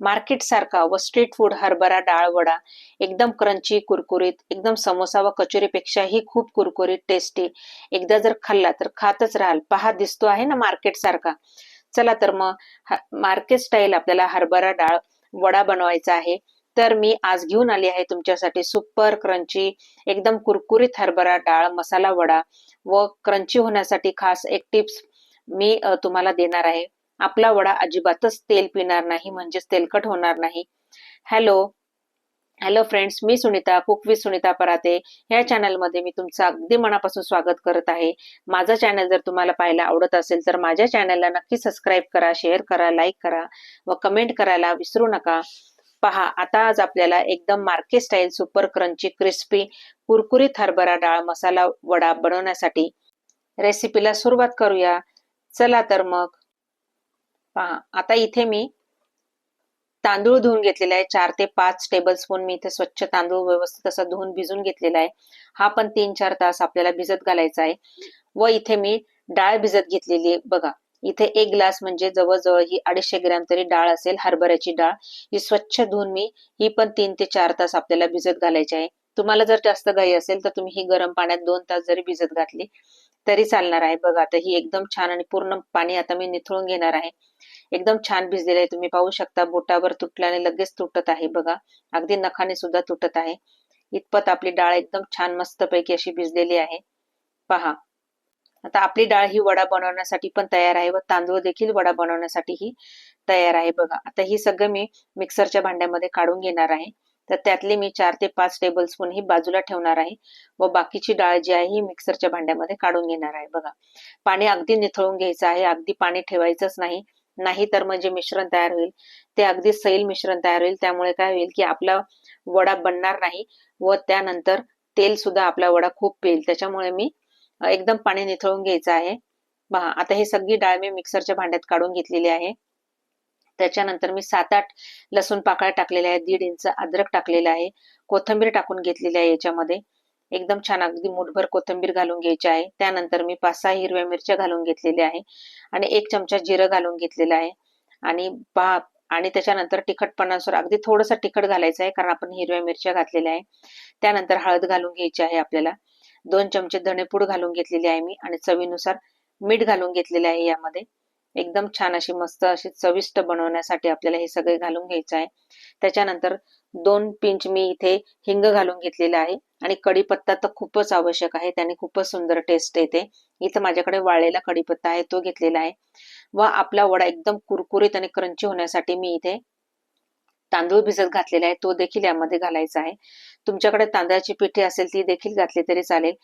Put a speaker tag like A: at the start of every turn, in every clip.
A: Market सारखा व street food हरभरा डाळ वडा एकदम क्रंची कुरकुरीत एकदम समोसा व कचोरीपेक्षाही खूप कुरकुरीत टेस्टी एकदा जर खाल्ला तर खातच राहाल. पहा दिसतो आहे ना मार्केट सारखा. चला तर मग मार्केट स्टाईल आपल्याला हरभरा डाळ वडा बनवायचा आहे. तर मी आज घेऊन आली आहे तुमच्यासाठी सुपर क्रंची एकदम कुरकुरीत हरभरा डाळ मसाला वडा व क्रंची होण्यासाठी खास एक टिप्स मी तुम्हाला देणार आहे. आपला वडा अजिबातच तेल पिणार नाही म्हणजेच तेलकट होणार नाही. हॅलो हॅलो फ्रेंड्स मी सुनीता कुक विथ सुनीता पराते. ह्या चॅनलमध्ये मी तुमचं अगदी मनापासून स्वागत करत आहे. माझा चॅनल जर तुम्हाला पाहायला आवडत असेल तर माझ्या चॅनलला नक्की सबस्क्राईब करा शेअर करा लाईक करा व कमेंट करायला विसरू नका. पहा आता आज आपल्याला एकदम market style super crunchy crispy कुरकुरीत हरभरा डाळ मसाला वडा बनवण्यासाठी रेसिपीला सुरुवात करूया. चला तर मग पहा आता इथे मी तांदूळ धुवून घेतलेला आहे. चार ते पाच टेबल स्पून मी इथे स्वच्छ तांदूळ व्यवस्थित असा धुवून भिजून घेतलेला आहे. हा पण तीन चार तास आपल्याला भिजत घालायचा आहे. व इथे मी डाळ भिजत घेतलेली आहे. बघा इथे एक ग्लास म्हणजे जवळजवळ ही अडीचशे ग्रॅम तरी डाळ असेल हरभऱ्याची डाळ. ही स्वच्छ धुवून मी ही पण तीन ते चार तास आपल्याला भिजत घालायची आहे. तुम्हाला जर जास्त घाई असेल तर तुम्ही ही गरम पाण्यात दोन तास जरी भिजत घातली तरी चालणार आहे. बघा आता ही एकदम छान आणि पूर्ण पाणी आता मी निथळून घेणार आहे. एकदम छान भिजलेलं आहे. तुम्ही पाहू शकता बोटावर तुटल्याने लगेच तुटत आहे बघा. अगदी नखाने सुद्धा तुटत आहे. इतपत आपली डाळ एकदम छान मस्तपैकी अशी भिजलेली आहे. पहा. आता आपली डाळ ही वडा बनवण्यासाठी पण तयार आहे व तांदूळ देखील वडा बनवण्यासाठी ही तयार आहे बघा. आता ही सगळं मी मिक्सरच्या भांड्यामध्ये काढून घेणार आहे. तर त्यातले मी चार ते पाच टेबल स्पून ही बाजूला ठेवणार आहे. व बाकीची डाळ जी आहे ही मिक्सरच्या भांड्यामध्ये काढून घेणार आहे. बघा पाणी अगदी निथळून घ्यायचं आहे. अगदी पाणी ठेवायचंच नाही. नाही तर म्हणजे मिश्रण तयार होईल. ते अगदी सैल मिश्रण तयार होईल. त्यामुळे काय होईल की आपला वडा बनणार नाही व त्यानंतर तेल सुद्धा आपला वडा खूप पेल. त्याच्यामुळे मी एकदम पाणी निथळून घ्यायचं आहे. पहा आता ही सगळी डाळ मी मिक्सरच्या भांड्यात काढून घेतलेली आहे. त्याच्यानंतर मी सात आठ लसूण पाकळ्या टाकलेल्या आहेत दीड इंच अद्रक टाकलेला आहे कोथंबीर टाकून घेतलेली आहे याच्यामध्ये. एकदम छान अगदी मुठभर कोथंबीर घालून घ्यायची आहे. त्यानंतर मी पाच सहा हिरव्या मिरच्या घालून घेतलेल्या आहे आणि एक चमचा जिरं घालून घेतलेलं आहे. आणि पा आणि त्याच्यानंतर तिखटपणानुसार अगदी थोडंसं तिखट घालायचं आहे कारण आपण हिरव्या मिरच्या घातलेल्या आहे. त्यानंतर हळद घालून घ्यायची आहे आपल्याला. दोन चमचे धणेपूड घालून घेतलेली आहे मी आणि चवीनुसार मीठ घालून घेतलेले आहे यामध्ये. एकदम छान अशी मस्त अशी चविष्ट बनवण्यासाठी आपल्याला हे सगळे घालून घ्यायचं आहे. त्याच्यानंतर दोन पिंच मी इथे हिंग घालून घेतलेला आहे आणि कढीपत्ता तर खूपच आवश्यक आहे. त्याने खूपच सुंदर टेस्ट येते. इथं माझ्याकडे वाळलेला कढीपत्ता आहे तो घेतलेला आहे. व आपला वडा एकदम कुरकुरीत आणि क्रंची होण्यासाठी मी इथे तांदूळ भिजत घातलेला आहे. तो देखील यामध्ये घालायचा आहे. तुमच्याकडे तांदळाची पिठी असेल ती देखील घातली तरी चालेल.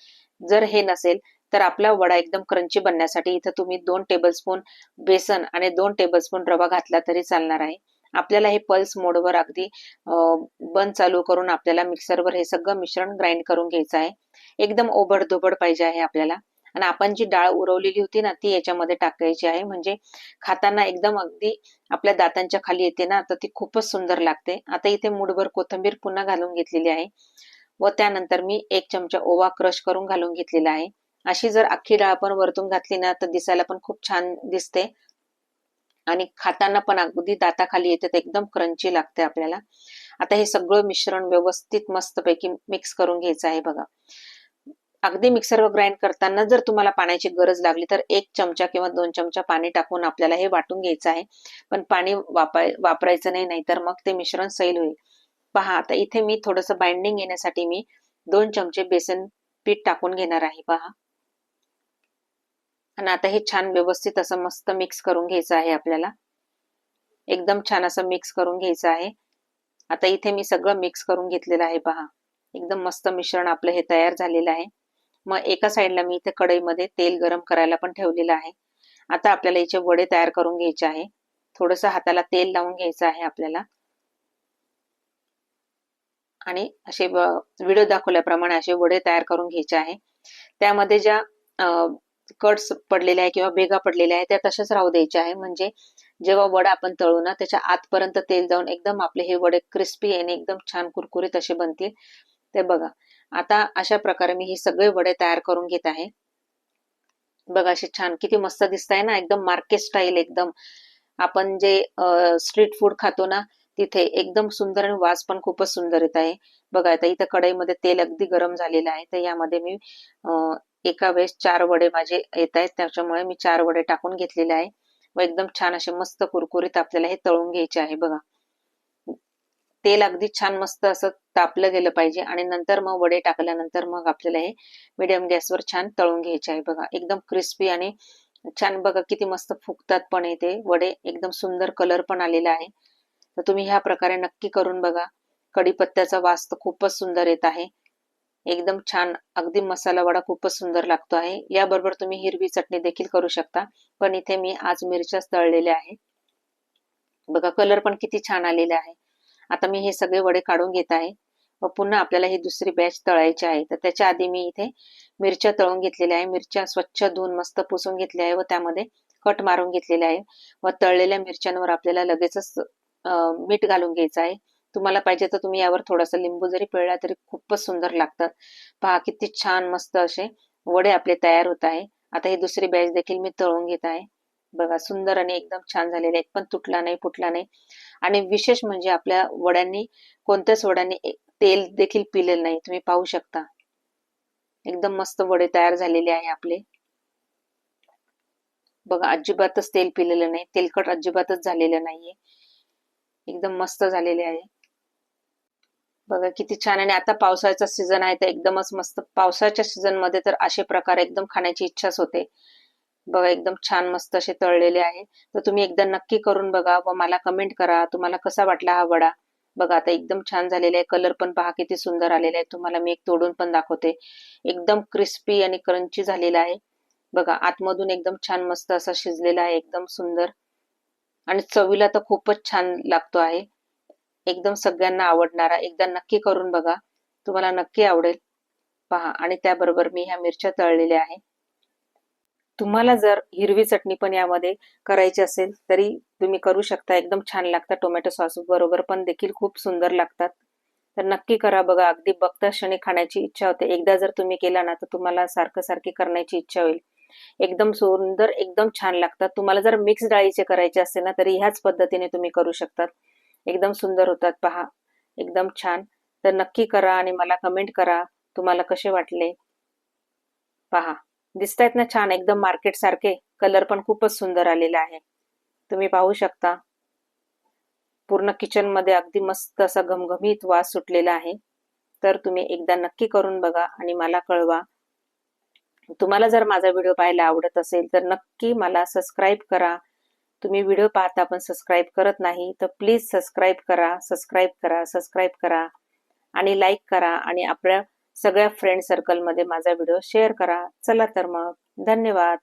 A: जर हे नसेल तर आपला वडा एकदम क्रंची बनण्यासाठी इथं तुम्ही दोन टेबलस्पून बेसन आणि दोन टेबलस्पून रवा घातला तरी चालणार आहे. आपल्याला हे पल्स मोडवर अगदी बंद चालू करून आपल्याला मिक्सरवर हे सगळं मिश्रण ग्राइंड करून घ्यायचं आहे. एकदम ओबड पाहिजे आहे आपल्याला. आणि आपण जी डाळ उरवलेली होती ना ती याच्यामध्ये टाकायची आहे. म्हणजे खाताना एकदम अगदी आपल्या दातांच्या खाली येते ना तर ती खूपच सुंदर लागते. आता इथे मुठभर कोथंबीर पुन्हा घालून घेतलेली आहे. व त्यानंतर मी एक चमचा ओवा क्रश करून घालून घेतलेला आहे. अशी जर अख्खी डाळ आपण वरतून घातली ना तर दिसायला पण खूप छान दिसते. आणि खाताना पण अगदी दाताखाली येते तर एकदम क्रंची लागते आपल्याला. आता हे सगळं मिश्रण व्यवस्थित मस्तपैकी मिक्स करून घ्यायचं आहे बघा. अगदी मिक्सरवर ग्राइंड करताना जर तुम्हाला पाण्याची गरज लागली तर एक चमचा किंवा दोन चमचा पाणी टाकून आपल्याला हे वाटून घ्यायचं आहे. पण पाणी वापराय वापरायचं नाही नाहीतर मग ते मिश्रण सैल होईल. पहा आता इथे मी थोडस बाइंडिंग येण्यासाठी मी दोन चमचे बेसन पीठ टाकून घेणार आहे पहा. आणि आता हे छान व्यवस्थित असं मस्त मिक्स करून घ्यायचं आहे आपल्याला. एकदम छान असं मिक्स करून घ्यायचं आहे. आता इथे मी सगळं मिक्स करून घेतलेलं आहे पहा. एकदम मस्त मिश्रण आपलं हे तयार झालेलं आहे. मग एका साईडला मी इथे कढईमध्ये तेल गरम करायला पण ठेवलेलं आहे. आता आपल्याला याचे वडे तयार करून घ्यायचे आहे. थोडस हाताला तेल लावून घ्यायचं आहे आपल्याला. आणि असे व्हिडिओ दाखवल्याप्रमाणे असे वडे तयार करून घ्यायचे आहे. त्यामध्ये ज्या कट्स पडलेल्या आहे किंवा भेगा पडलेल्या आहे त्या तशाच राहू द्यायच्या आहे म्हणजे जेव्हा वडा आपण तळू ना त्याच्या आतपर्यंत तेल जाऊन एकदम आपले हे वडे क्रिस्पी आणि एकदम छान कुरकुरीत असे बनतील. ते बघा. आता अशा प्रकारे मी हे सगळे वडे तयार करून घेत आहे. बघा असे छान किती मस्त दिसत आहे ना एकदम मार्केट स्टाईल एकदम. आपण जे स्ट्रीट फूड खातो ना तिथे एकदम सुंदर आणि वास पण खूपच सुंदर येत आहे. बघा आता इथं कढईमध्ये तेल अगदी गरम झालेलं आहे. तर यामध्ये मी एका वेळेस चार वडे माझे येत आहेत. त्याच्यामुळे मी चार वडे टाकून घेतलेले आहे. व एकदम छान असे मस्त कुरकुरीत आपल्याला हे तळून घ्यायचे आहे बघा. तेल अगदी छान मस्त असं तापलं गेलं पाहिजे आणि नंतर मग वडे टाकल्यानंतर मग आपल्याला हे मिडियम गॅसवर छान तळून घ्यायचे आहे बघा. एकदम क्रिस्पी आणि छान बघा किती मस्त फुगतात पण येते वडे. एकदम सुंदर कलर पण आलेला आहे. तर तुम्ही ह्या प्रकारे नक्की करून बघा. कढीपत्त्याचा वास तर खूपच सुंदर येत आहे. एकदम छान अगदी मसाला वडा खूपच सुंदर लागतो आहे. याबरोबर तुम्ही हिरवी चटणी देखील करू शकता. पण इथे मी आज मिरच्याच तळलेल्या आहे बघा कलर पण किती छान आलेला आहे. आता मी हे सगळे वडे काढून घेत आहे. व पुन्हा आपल्याला ही दुसरी बॅच तळायची आहे. तर त्याच्या आधी मी इथे मिरच्या तळून घेतलेल्या आहे. मिरच्या स्वच्छ धुवून मस्त पुसून घेतल्या आहे व त्यामध्ये कट मारून घेतलेले आहे. व तळलेल्या मिरच्यांवर आपल्याला लगेचच मीठ घालून घ्यायचं आहे. तुम्हाला पाहिजे तर तुम्ही यावर थोडासा लिंबू जरी पिळला तरी खूपच सुंदर लागतात पहा किती छान मस्त असे वडे आपले तयार होत आहे. आता ही दुसरी बॅच देखील मी तळून घेत आहे. बघा सुंदर आणि एकदम छान झालेले एक पण तुटला नाही फुटला नाही. आणि विशेष म्हणजे आपल्या वड्यांनी कोणत्याच वड्यांनी तेल देखील पिलेलं नाही. तुम्ही पाहू शकता. एकदम मस्त वडे तयार झालेले आहे आपले. बघा अजिबातच तेल पिलेलं नाही. तेलकट अजिबातच झालेलं नाहीये. एकदम मस्त झालेले आहे. बघा किती छान. आणि आता पावसाळ्याचा सीझन आहे तर एकदमच मस्त पावसाळ्याच्या सीझनमध्ये तर असे प्रकार एकदम खाण्याची इच्छाच होते. बघा एकदम छान मस्त असे तळलेले आहे. तर तुम्ही एकदा नक्की करून बघा व मला कमेंट करा. तुम्हाला कसा वाटला हा वडा? बघा आता एकदम छान झालेला आहे. कलर पण पहा किती सुंदर आलेला आहे. तुम्हाला मी एक तोडून पण दाखवते. एकदम क्रिस्पी आणि क्रंची झालेला आहे. बघा आतमधून एकदम छान मस्त असा शिजलेला आहे. एकदम सुंदर. आणि चवीला तर खूपच छान लागतो आहे. एकदम सगळ्यांना आवडणारा एकदा नक्की करून बघा. तुम्हाला नक्की आवडेल. पहा आणि त्याबरोबर मी ह्या मिरच्या तळलेल्या आहे. तुम्हाला जर हिरवी चटणी पण यामध्ये करायची असेल तरी तुम्ही करू शकता. एकदम छान लागतात टोमॅटो सॉस बरोबर पण देखील खूप सुंदर लागतात. तर नक्की करा बघा अगदी बघता क्षणी खाण्याची इच्छा होते. एकदा जर तुम्ही केला ना तर तुम्हाला सारखं सारखी करण्याची इच्छा होईल. एकदम सुंदर एकदम छान लागतात. तुम्हाला जर मिक्स डाळीचे करायचे असेल ना तरी ह्याच पद्धतीने तुम्ही करू शकतात. एकदम सुंदर होतात पहा. एकदम छान. तर नक्की करा आणि मला कमेंट करा तुम्हाला कसे वाटले. पहा. दिसतायत ना छान एकदम मार्केट सारखे. कलर पण खूपच सुंदर आलेला आहे. तुम्ही पाहू शकता. पूर्ण किचनमध्ये अगदी मस्त असा घमघमीत वास सुटलेला आहे. तर तुम्ही एकदा नक्की करून बघा आणि मला कळवा. तुम्हाला जर माझा व्हिडिओ पाहायला आवडत असेल तर नक्की मला सबस्क्राईब करा. तुम्ही व्हिडिओ पाहता पण सबस्क्राईब करत नाही तर प्लीज सबस्क्राईब करा सबस्क्राईब करा सबस्क्राईब करा आणि लाईक करा आणि आपल्या सगळ्या फ्रेंड सर्कलमध्ये माझा व्हिडिओ शेअर करा. चला तर मग. धन्यवाद.